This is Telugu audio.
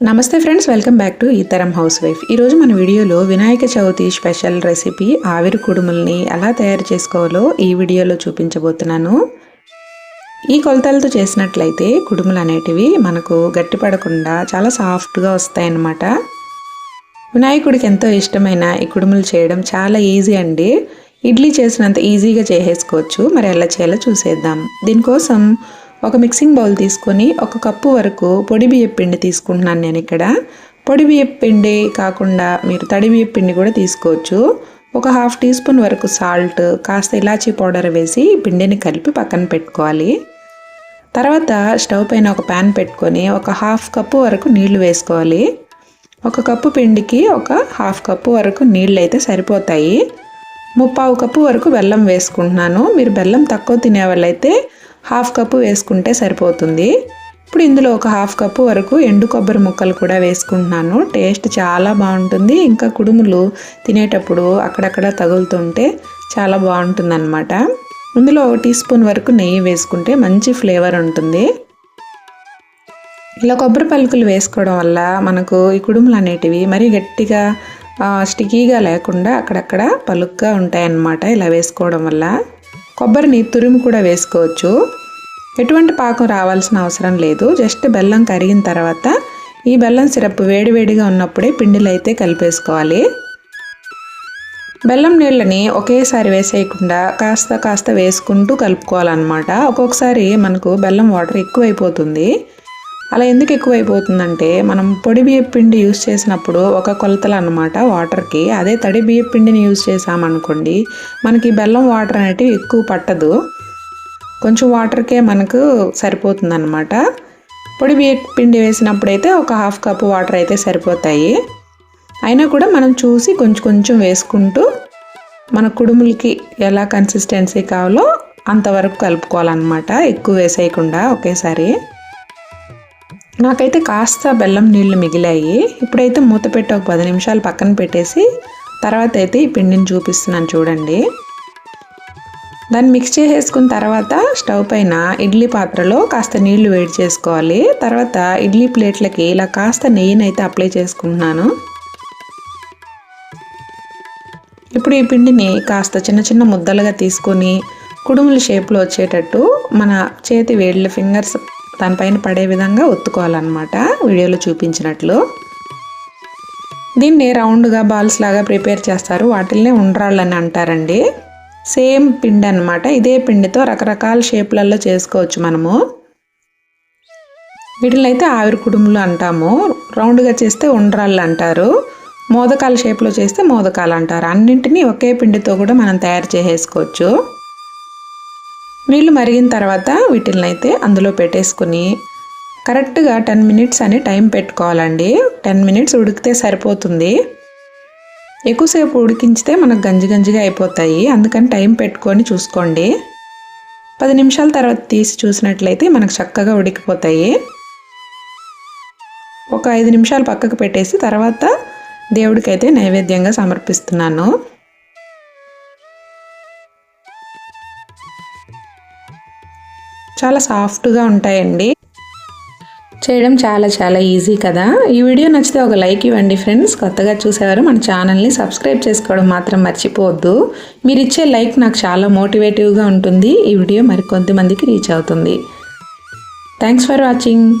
నమస్తే ఫ్రెండ్స్ వెల్కమ్ బ్యాక్ టు ఈతరం హౌస్ వైఫ్. ఈరోజు మన వీడియోలో వినాయక చవితి స్పెషల్ రెసిపీ ఆవిరి కుడుముల్ని ఎలా తయారు చేసుకోవాలో ఈ వీడియోలో చూపించబోతున్నాను. ఈ కొలతలతో చేసినట్లయితే కుడుములు అనేటివి మనకు గట్టిపడకుండా చాలా సాఫ్ట్గా వస్తాయన్నమాట. వినాయకుడికి ఎంతో ఇష్టమైన ఈ కుడుములు చేయడం చాలా ఈజీ అండి. ఇడ్లీ చేసినంత ఈజీగా చేసేసుకోవచ్చు. మరి ఎలా చేయాలో చూసేద్దాం. దీనికోసం ఒక మిక్సింగ్ బౌల్ తీసుకొని ఒక కప్పు వరకు పొడి బియ్య పిండి తీసుకుంటున్నాను నేను ఇక్కడ. పొడి బియ్య పిండి కాకుండా మీరు తడి బియ్య పిండి కూడా తీసుకోవచ్చు. ఒక హాఫ్ టీ స్పూన్ వరకు సాల్ట్ కాస్త ఇలాచీ పౌడర్ వేసి పిండిని కలిపి పక్కన పెట్టుకోవాలి. తర్వాత స్టవ్ పైన ఒక ప్యాన్ పెట్టుకొని ఒక హాఫ్ కప్పు వరకు నీళ్ళు వేసుకోవాలి. ఒక కప్పు పిండికి ఒక హాఫ్ కప్పు వరకు నీళ్ళు అయితే సరిపోతాయి. ముప్పావు కప్పు వరకు బెల్లం వేసుకుంటున్నాను. మీరు బెల్లం తక్కువ తినే వాళ్ళైతే హాఫ్ కప్పు వేసుకుంటే సరిపోతుంది. ఇప్పుడు ఇందులో ఒక హాఫ్ కప్పు వరకు ఎండు కొబ్బరి ముక్కలు కూడా వేసుకుంటున్నాను. టేస్ట్ చాలా బాగుంటుంది. ఇంకా కుడుములు తినేటప్పుడు అక్కడక్కడ తగులుతుంటే చాలా బాగుంటుందన్నమాట. ఇందులో ఒక టీ స్పూన్ వరకు నెయ్యి వేసుకుంటే మంచి ఫ్లేవర్ ఉంటుంది. ఇలా కొబ్బరి పలుకులు వేసుకోవడం వల్ల మనకు ఈ కుడుములు అనేటివి మరీ గట్టిగా స్టికీగా లేకుండా అక్కడక్కడ పలుగ్గా ఉంటాయన్నమాట ఇలా వేసుకోవడం వల్ల. కొబ్బరిని తురిమి కూడా వేసుకోవచ్చు. ఎటువంటి పాకం రావాల్సిన అవసరం లేదు. జస్ట్ బెల్లం కరిగిన తర్వాత ఈ బెల్లం సిరప్ వేడివేడిగా ఉన్నప్పుడే పిండిలు అయితే కలిపేసుకోవాలి. బెల్లం నీళ్ళని ఒకేసారి వేసేయకుండా కాస్త కాస్త వేసుకుంటూ కలుపుకోవాలన్నమాట. ఒక్కొక్కసారి మనకు బెల్లం వాటర్ ఎక్కువైపోతుంది. అలా ఎందుకు ఎక్కువైపోతుందంటే మనం పొడి బియ్య పిండి యూస్ చేసినప్పుడు ఒక కొలతలు అనమాట వాటర్కి. అదే తడి బియ్య పిండిని యూస్ చేసామనుకోండి మనకి బెల్లం వాటర్ అనేటివి ఎక్కువ పట్టదు. కొంచెం వాటర్కే మనకు సరిపోతుందన్నమాట. పొడి బియ్య పిండి వేసినప్పుడైతే ఒక హాఫ్ కప్ వాటర్ అయితే సరిపోతాయి. అయినా కూడా మనం చూసి కొంచెం కొంచెం వేసుకుంటూ మన కుడుములకి ఎలా కన్సిస్టెన్సీ కావాలో అంతవరకు కలుపుకోవాలన్నమాట. ఎక్కువ వేసేయకుండా ఒకేసారి. నాకైతే కాస్త బెల్లం నీళ్ళు మిగిలాయి. ఇప్పుడైతే మూత పెట్టి ఒక పది నిమిషాలు పక్కన పెట్టేసి తర్వాత అయితే ఈ పిండిని చూపిస్తున్నాను చూడండి. దాన్ని మిక్స్ చేసేసుకున్న తర్వాత స్టవ్ పైన ఇడ్లీ పాత్రలో కాస్త నీళ్ళు వేడి చేసుకోవాలి. తర్వాత ఇడ్లీ ప్లేట్లకి ఇలా కాస్త నెయ్యిని అయితే అప్లై చేసుకుంటున్నాను. ఇప్పుడు ఈ పిండిని కాస్త చిన్న చిన్న ముద్దలుగా తీసుకొని కుడుముల షేప్లో వచ్చేటట్టు మన చేతి వేళ్ళ ఫింగర్స్ దానిపైన పడే విధంగా ఒత్తుకోవాలన్నమాట. వీడియోలో చూపించినట్లు. దీన్ని రౌండ్గా బాల్స్ లాగా ప్రిపేర్ చేస్తారు. వాటిల్నే ఉండ్రాళ్ళని అంటారండి. సేమ్ పిండి అనమాట ఇదే పిండితో రకరకాల షేప్లలో చేసుకోవచ్చు మనము. వీటిని అయితే ఆవిరి కుడుములు అంటాము. రౌండ్గా చేస్తే ఉండ్రాళ్ళు అంటారు. మోదకాల షేప్లో చేస్తే మోదకాలు అంటారు. అన్నింటినీ ఒకే పిండితో కూడా మనం తయారు చేసేసుకోవచ్చు. నీళ్ళు మరిగిన తర్వాత వీటిని అయితే అందులో పెట్టేసుకుని కరెక్ట్గా టెన్ మినిట్స్ అని టైం పెట్టుకోవాలండి. టెన్ మినిట్స్ ఉడికితే సరిపోతుంది. ఎక్కువసేపు ఉడికించితే మనకు గంజి గంజిగా అయిపోతాయి. అందుకని టైం పెట్టుకొని చూసుకోండి. పది నిమిషాల తర్వాత తీసి చూసినట్లయితే మనకు చక్కగా ఉడికిపోతాయి. ఒక ఐదు నిమిషాలు పక్కకు పెట్టేసి తర్వాత దేవుడికైతే నైవేద్యంగా సమర్పిస్తున్నాను. చాలా సాఫ్ట్గా ఉంటాయండి. చేయడం చాలా చాలా ఈజీ కదా? ఈ వీడియో నచ్చితే ఒక లైక్ ఇవ్వండి ఫ్రెండ్స్. కొత్తగా చూసేవారు మన ఛానల్ని సబ్స్క్రైబ్ చేసుకోవడం మాత్రం మర్చిపోవద్దు. మీరు ఇచ్చే లైక్ నాకు చాలా మోటివేటివ్గా ఉంటుంది. ఈ వీడియో మరికొంతమందికి రీచ్ అవుతుంది. Thanks for watching.